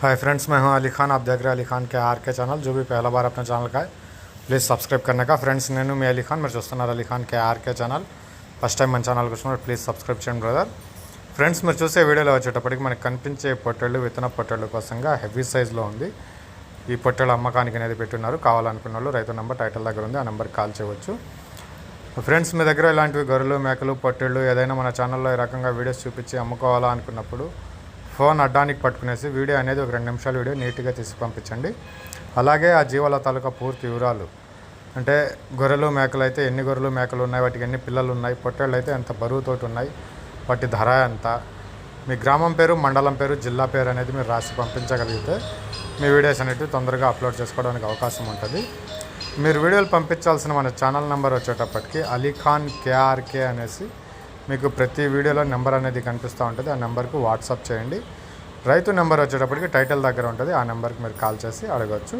Hi friends मैं हूं अली खान आप देख रहे हैं अली खान के आर के चैनल जो भी पहला बार अपने चैनल का है ప్లీజ్ సబ్స్క్రైబ్ करने का ఫ్రెండ్స్ నేను మీ అలీ ఖాన్ మీరు చూస్తున్నారు Ali Khan K RK channel first time మన ఛానల్కి వచ్చినప్పుడు ప్లీజ్ సబ్స్క్రైబ్ చేయండి బ్రదర్ ఫ్రెండ్స్ మీరు చూసే వీడియోలో వచ్చేటప్పటికి మనకి కనిపించే పొట్టేళ్ళు విత్తన పొట్టేళ్ళు కోసంగా హెవీ సైజ్లో ఉంది ఈ పొట్టేళ్ళు అమ్మకానికి అనేది పెట్టున్నారు కావాలనుకున్న వాళ్ళు రైతు నెంబర్ టైటిల్ దగ్గర ఉంది ఆ నెంబర్కి కాల్ చేయవచ్చు ఫ్రెండ్స్ మీ దగ్గర ఇలాంటివి గొర్రెలు మేకలు పొట్టేళ్ళు ఏదైనా మన ఛానల్లో ఈ రకంగా వీడియోస్ చూపించి అమ్ముకోవాలా అనుకున్నప్పుడు ఫోన్ అడ్డానికి పట్టుకునేసి వీడియో అనేది ఒక రెండు నిమిషాల వీడియో నీట్గా తీసి పంపించండి. అలాగే ఆ జీవాల తాలూకా పూర్తి వివరాలు. అంటే గొర్రెలు మేకలు అయితే ఎన్ని గొర్రెలు మేకలు ఉన్నాయి వాటికి ఎన్ని పిల్లలు ఉన్నాయి పొట్టేళ్ళు అయితే ఎంత బరువుతోటి ఉన్నాయి వాటి ధర ఎంత మీ గ్రామం పేరు మండలం పేరు జిల్లా పేరు అనేది మీరు రాసి పంపించగలిగితే మీ వీడియోస్ అనేవి తొందరగా అప్లోడ్ చేసుకోవడానికి అవకాశం ఉంటుంది. మీరు వీడియోలు పంపించాల్సిన మన ఛానల్ నెంబర్ వచ్చేటప్పటికి అలీఖాన్ కేఆర్కే అనేసి మీకు ప్రతి వీడియోలో నెంబర్ అనేది కనిపిస్తూ ఉంటుంది. ఆ నెంబర్కి వాట్సాప్ చేయండి. రైతు నెంబర్ వచ్చేటప్పటికి టైటిల్ దగ్గర ఉంటుంది. ఆ నెంబర్కి మీరు కాల్ చేసి అడగచ్చు.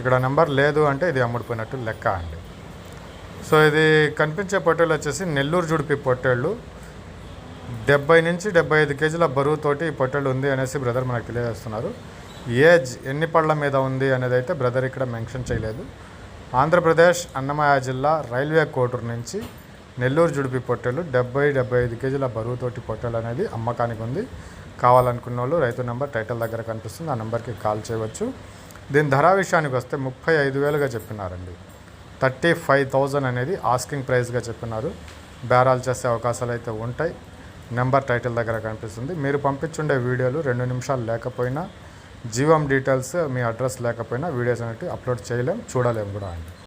ఇక్కడ నెంబర్ లేదు అంటే ఇది అమ్ముడిపోయినట్టు లెక్క అండి. సో ఇది కనిపించే పొట్టేళ్ళు వచ్చేసి నెల్లూరు జుడిపి పొట్టేళ్ళు. డెబ్బై నుంచి డెబ్బై ఐదు కేజీల బరువుతోటి ఈ పొట్టేళ్ళు ఉంది అనేసి బ్రదర్ మనకు తెలియజేస్తున్నారు. ఏజ్ ఎన్ని పళ్ళ మీద ఉంది అనేది అయితే బ్రదర్ ఇక్కడ మెన్షన్ చేయలేదు. ఆంధ్రప్రదేశ్ అన్నమయ్య జిల్లా రైల్వే కోటూరు నుంచి నెల్లూరు జుడిపి పొట్టెలు డెబ్బై డెబ్బై ఐదు కేజీల బరువుతోటి పొట్టెలు అనేది అమ్మకానికి ఉంది. కావాలనుకున్న వాళ్ళు రైతు నెంబర్ టైటిల్ దగ్గర కనిపిస్తుంది. ఆ నెంబర్కి కాల్ చేయవచ్చు. దీని ధర విషయానికి వస్తే ముప్పై ఐదు వేలుగా చెప్పినారండి. థర్టీ ఫైవ్ థౌజండ్ అనేది ఆస్కింగ్ ప్రైస్గా చెప్పినారు. బేరాలు చేసే అవకాశాలు అయితే ఉంటాయి. నెంబర్ టైటిల్ దగ్గర కనిపిస్తుంది. మీరు పంపించుండే వీడియోలు రెండు నిమిషాలు లేకపోయినా జీవం డీటెయిల్స్ మీ అడ్రస్ లేకపోయినా వీడియోస్ అనేవి అప్లోడ్ చేయలేం చూడలేము కూడా అండి.